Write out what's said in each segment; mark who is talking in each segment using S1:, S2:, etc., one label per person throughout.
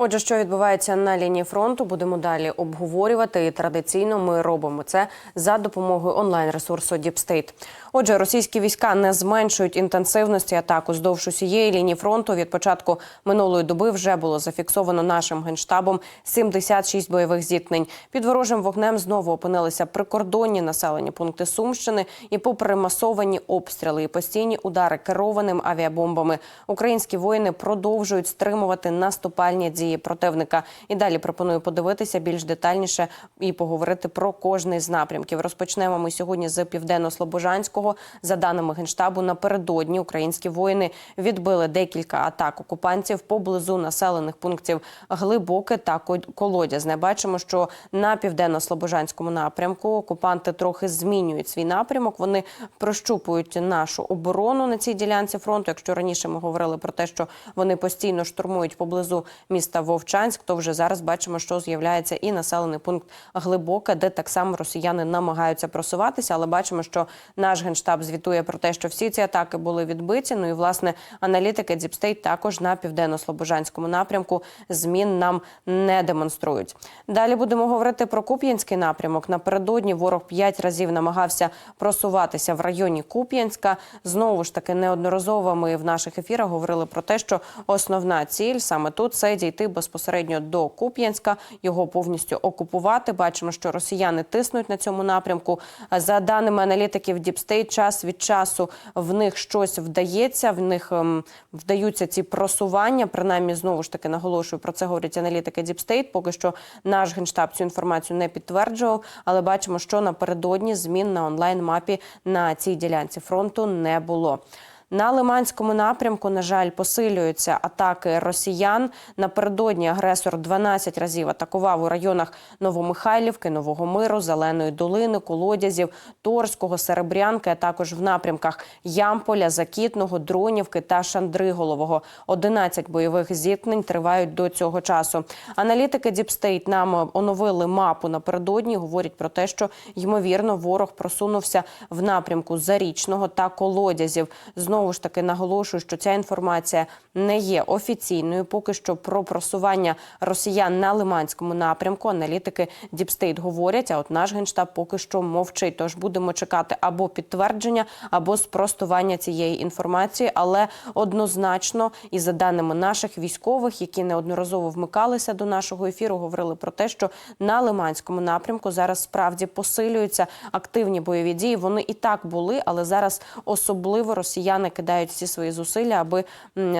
S1: Отже, що відбувається на лінії фронту, будемо далі обговорювати. І традиційно ми робимо це за допомогою онлайн-ресурсу Діпстейт. Отже, російські війська не зменшують інтенсивності атак уздовж усієї лінії фронту. Від початку минулої доби вже було зафіксовано нашим генштабом 76 бойових зіткнень. Під ворожим вогнем знову опинилися прикордонні населені пункти Сумщини. І, попри масовані обстріли і постійні удари керованим авіабомбами, українські воїни продовжують стримувати наступальні дії противника. І далі пропоную подивитися більш детальніше і поговорити про кожний з напрямків. Розпочнемо ми сьогодні з південно-слобожанського. За даними генштабу, напередодні українські воїни відбили декілька атак окупантів поблизу населених пунктів Глибоке та Колодязне. Бачимо, що на південно-слобожанському напрямку окупанти трохи змінюють свій напрямок. Вони прощупують нашу оборону на цій ділянці фронту. Якщо раніше ми говорили про те, що вони постійно штурмують поблизу міста Вовчанськ, то вже зараз бачимо, що з'являється і населений пункт Глибоке, де так само росіяни намагаються просуватися, але бачимо, що наш генштаб звітує про те, що всі ці атаки були відбиті. Ну і власне аналітики Діпстейт також на південно-слобожанському напрямку змін нам не демонструють. Далі будемо говорити про Куп'янський напрямок. Напередодні ворог п'ять разів намагався просуватися в районі Куп'янська. Знову ж таки, неодноразово ми в наших ефірах говорили про те, що основна ціль саме тут це дійти безпосередньо до Куп'янська, його повністю окупувати. Бачимо, що росіяни тиснуть на цьому напрямку. За даними аналітиків Діпстейт, час від часу в них щось вдається. В них ем, вдаються ці просування. Принаймні, знову ж таки наголошую про це говорять аналітики Діпстейт. Поки що наш генштаб цю інформацію не підтверджував, але бачимо, що напередодні змін на онлайн мапі на цій ділянці фронту не було. На Лиманському напрямку, на жаль, посилюються атаки росіян. Напередодні агресор 12 разів атакував у районах Новомихайлівки, Нового Миру, Зеленої долини, Колодязів, Торського, Серебрянки, а також в напрямках Ямполя, Закітного, Дронівки та Шандриголового. 11 бойових зіткнень тривають до цього часу. Аналітики Діпстейт нам оновили мапу напередодні. Говорять про те, що ймовірно ворог просунувся в напрямку Зарічного та Колодязів. Знову Знову ж таки наголошую, що ця інформація не є офіційною. Поки що про просування росіян на лиманському напрямку аналітики Діпстейт говорять. А от наш генштаб поки що мовчить. Тож будемо чекати або підтвердження, або спростування цієї інформації. Але однозначно, і за даними наших військових, які неодноразово вмикалися до нашого ефіру, говорили про те, що на лиманському напрямку зараз справді посилюються активні бойові дії. Вони і так були, але зараз особливо росіяни кидають всі свої зусилля, аби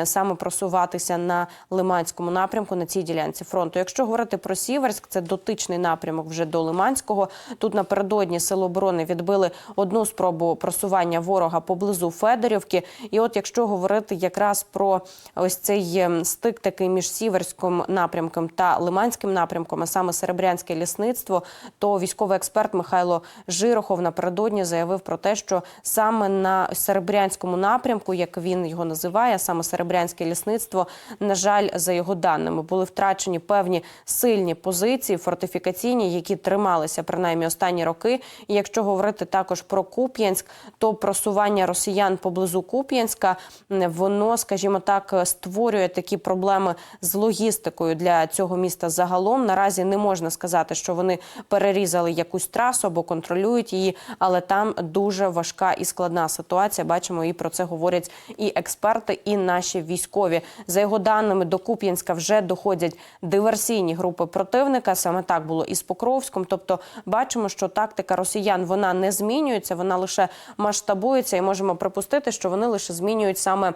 S1: саме просуватися на Лиманському напрямку на цій ділянці фронту. Якщо говорити про Сіверськ, це дотичний напрямок вже до Лиманського. Тут напередодні сили оборони відбили одну спробу просування ворога поблизу Федорівки. І от якщо говорити якраз про ось цей стик такий між Сіверським напрямком та Лиманським напрямком, а саме Серебрянське лісництво, то військовий експерт Михайло Жирохов напередодні заявив про те, що саме на Серебрянському напрямку, як він його називає, саме Серебрянське лісництво, на жаль, за його даними, були втрачені певні сильні позиції, фортифікаційні, які трималися принаймні останні роки. І якщо говорити також про Куп'янськ, то просування росіян поблизу Куп'янська воно, скажімо так, створює такі проблеми з логістикою для цього міста. Загалом наразі не можна сказати, що вони перерізали якусь трасу або контролюють її, але там дуже важка і складна ситуація. Бачимо і про це говорять і експерти, і наші військові. За його даними, до Куп'янська вже доходять диверсійні групи противника. Саме так було і з Покровськом. Тобто, бачимо, що тактика росіян вона не змінюється, вона лише масштабується, і можемо припустити, що вони лише змінюють саме.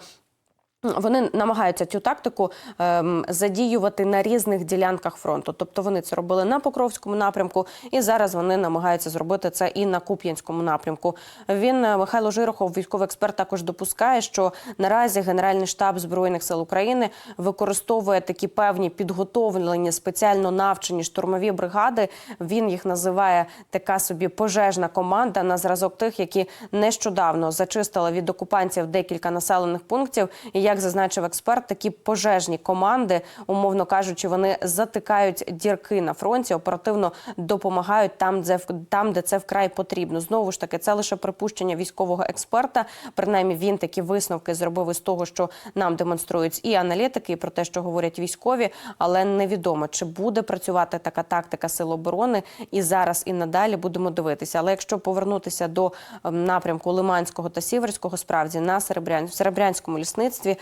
S1: Вони намагаються цю тактику ем, задіювати на різних ділянках фронту. Тобто вони це робили на Покровському напрямку, і зараз вони намагаються зробити це і на Куп'янському напрямку. Він е, Михайло Жирохов, військовий експерт, також допускає, що наразі Генеральний штаб збройних сил України використовує такі певні підготовлені спеціально навчені штурмові бригади. Він їх називає така собі пожежна команда на зразок тих, які нещодавно зачистили від окупантів декілька населених пунктів. І як зазначив експерт, такі пожежні команди, умовно кажучи, вони затикають дірки на фронті, оперативно допомагають там, де там, де це вкрай потрібно. Знову ж таки, це лише припущення військового експерта. Принаймні, він такі висновки зробив із того, що нам демонструють і аналітики, і про те, що говорять військові, але невідомо чи буде працювати така тактика сил оборони. І зараз і надалі будемо дивитися. Але якщо повернутися до ем, напрямку Лиманського та Сіверського, справді на Серебрян... Серебрянському лісництві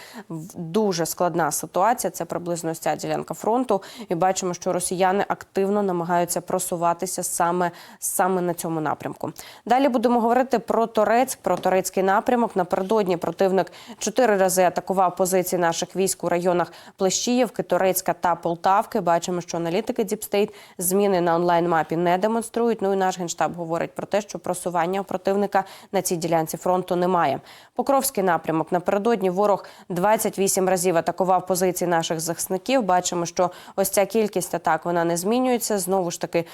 S1: дуже складна ситуація. Це приблизно ця ділянка фронту. І бачимо, що росіяни активно намагаються просуватися саме, саме на цьому напрямку. Далі будемо говорити про Торецьк, про Торецький напрямок. Напередодні противник чотири рази атакував позиції наших військ у районах Плещіївки, Торецька та Полтавки. Бачимо, що аналітики Діпстейт зміни на онлайн-мапі не демонструють. Ну і наш генштаб говорить про те, що просування противника на цій ділянці фронту немає. Покровський напрямок напередодні ворог 28 разів атакував позиції наших захисників. Бачимо, що ось ця кількість атак вона не змінюється. Знову ж таки,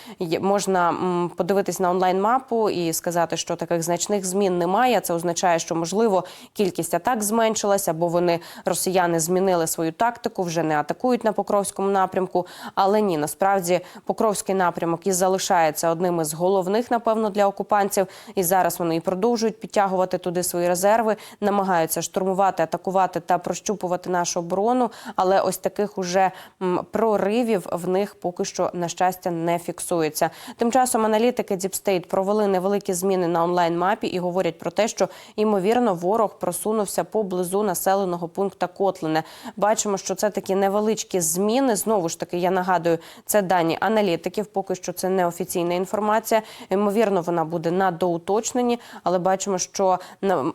S1: можна подивитись на онлайн-мапу і сказати, що таких значних змін немає. Це означає, що можливо кількість атак зменшилася, або вони росіяни змінили свою тактику, вже не атакують на Покровському напрямку. Але ні, насправді Покровський напрямок і залишається одним із головних, напевно, для окупантів. І зараз вони і продовжують підтягувати туди свої резерви, намагаються штурмувати, атакувати та прощупувати нашу оборону. Але ось таких уже проривів в них поки що на щастя не фіксується. Тим часом аналітики Deep State провели невеликі зміни на онлайн-мапі і говорять про те, що ймовірно ворог просунувся поблизу населеного пункту Котлине. Бачимо, що це такі невеличкі зміни. Знову ж таки, я нагадую, це дані аналітиків. Поки що це не офіційна інформація. Ймовірно, вона буде на доуточненні, але бачимо, що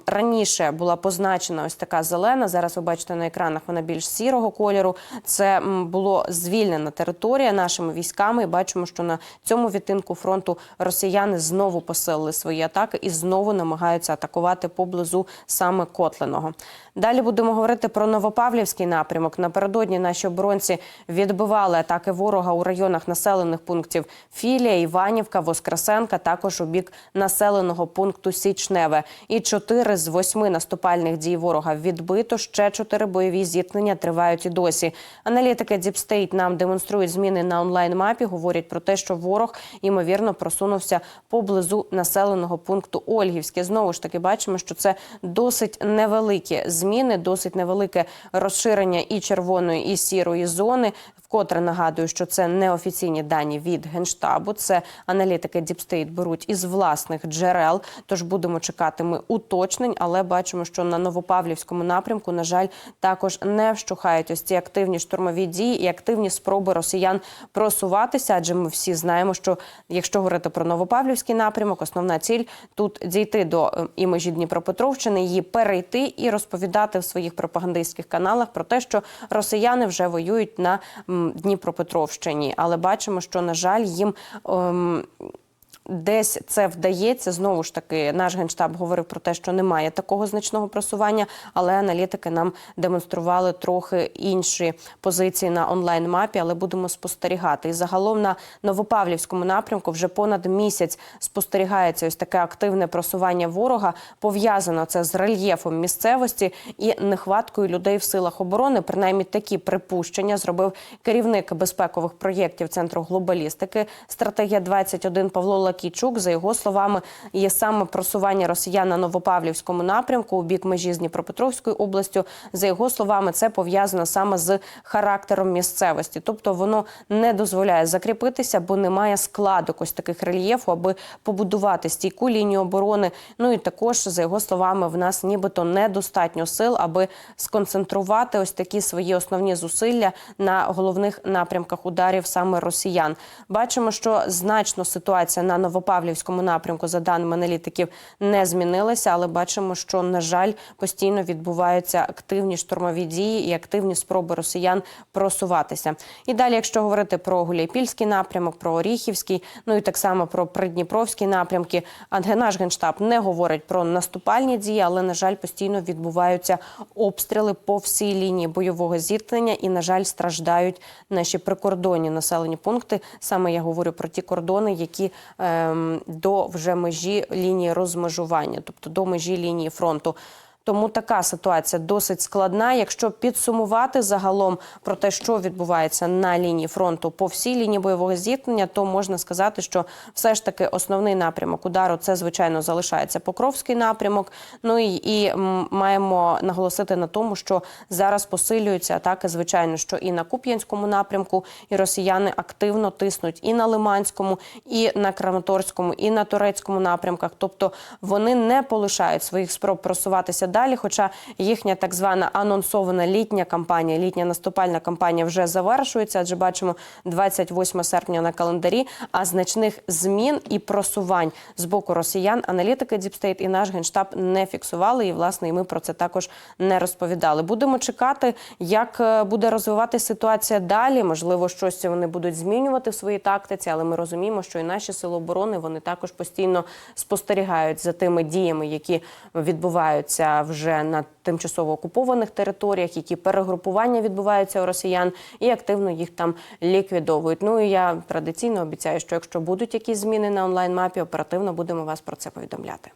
S1: раніше була позначена ось така зелена. Зараз ви бачите на екранах вона більш сірого кольору. Це було звільнена територія нашими військами. І бачимо, що на цьому відтинку фронту росіяни знову посилили свої атаки і знову намагаються атакувати поблизу саме Котленого. Далі будемо говорити про Новопавлівський напрямок. Напередодні наші оборонці відбивали атаки ворога у районах населених пунктів Філія, Іванівка, Воскресенка, також у бік населеного пункту Січневе. І чотири з восьми наступальних дій ворога відбито. Ще чотири бойові зіткнення тривають і досі. Аналітики Діпстейт нам демонструють зміни на онлайн-мапі. Говорять про те, що ворог ймовірно просунувся поблизу населеного пункту Ольгівське. Знову ж таки, бачимо, що це досить невеликі зміни, досить невелике розширення і червоної, і сірої зони. Вкотре нагадую, що це неофіційні дані від генштабу. Це аналітики State беруть із власних джерел. Тож будемо чекати ми уточнень, але бачимо, що на Новопавлівському напрямку, на жаль, також не вщухають ось ці активні штурмові дії і активні спроби росіян просуватися. Адже ми всі знаємо, що якщо говорити про Новопавлівський напрямок, основна ціль тут дійти до е, і межі Дніпропетровщини, її перейти і розповідати в своїх пропагандистських каналах про те, що росіяни вже воюють на Дніпропетровщині. Але бачимо, що на жаль їм. Десь це вдається знову ж таки. Наш генштаб говорив про те, що немає такого значного просування, але аналітики нам демонстрували трохи інші позиції на онлайн мапі. Але будемо спостерігати. І загалом на Новопавлівському напрямку вже понад місяць спостерігається ось таке активне просування ворога. Пов'язано це з рельєфом місцевості і нехваткою людей в силах оборони. Принаймні такі припущення зробив керівник безпекових проєктів центру глобалістики. Стратегія 21 Павло Лакійчук. За його словами, є саме просування росіян на Новопавлівському напрямку у бік межі з Дніпропетровською областю. За його словами, це пов'язано саме з характером місцевості, тобто воно не дозволяє закріпитися, бо немає складок ось таких рельєфу, аби побудувати стійку лінію оборони. Ну і також за його словами, в нас нібито недостатньо сил, аби сконцентрувати ось такі свої основні зусилля на головних напрямках ударів саме росіян. Бачимо, що значно ситуація на Новопавлівському напрямку, за даними аналітиків, не змінилася, але бачимо, що на жаль постійно відбуваються активні штурмові дії і активні спроби росіян просуватися. І далі, якщо говорити про Гуляйпільський напрямок, про Оріхівський, ну і так само про Придніпровський напрямки, наш генштаб не говорить про наступальні дії, але на жаль, постійно відбуваються обстріли по всій лінії бойового зіткнення, і на жаль, страждають наші прикордонні населені пункти. Саме я говорю про ті кордони, які ем, до вже межі лінії розмежування, тобто до межі лінії фронту. Тому така ситуація досить складна. Якщо підсумувати загалом про те, що відбувається на лінії фронту по всій лінії бойового зіткнення, то можна сказати, що все ж таки основний напрямок удару це звичайно залишається Покровський напрямок. Ну і, і маємо наголосити на тому, що зараз посилюються атаки, звичайно, що і на Куп'янському напрямку, і росіяни активно тиснуть і на Лиманському, і на Краматорському, і на турецькому напрямках. Тобто вони не полишають своїх спроб просуватися далі. Хоча їхня так звана анонсована літня кампанія, літня наступальна кампанія вже завершується, адже бачимо 28 серпня на календарі. А значних змін і просувань з боку росіян аналітики Діпстейт і наш генштаб не фіксували. І власне і ми про це також не розповідали. Будемо чекати, як е, буде розвиватися ситуація далі. Можливо, щось вони будуть змінювати в своїй тактиці, але ми розуміємо, що і наші сили оборони вони також постійно спостерігають за тими діями, які відбуваються вже на тимчасово окупованих територіях, які перегрупування відбуваються у росіян, і активно їх там ліквідовують. Ну і я традиційно обіцяю, що якщо будуть якісь зміни на онлайн мапі, оперативно будемо вас про це повідомляти.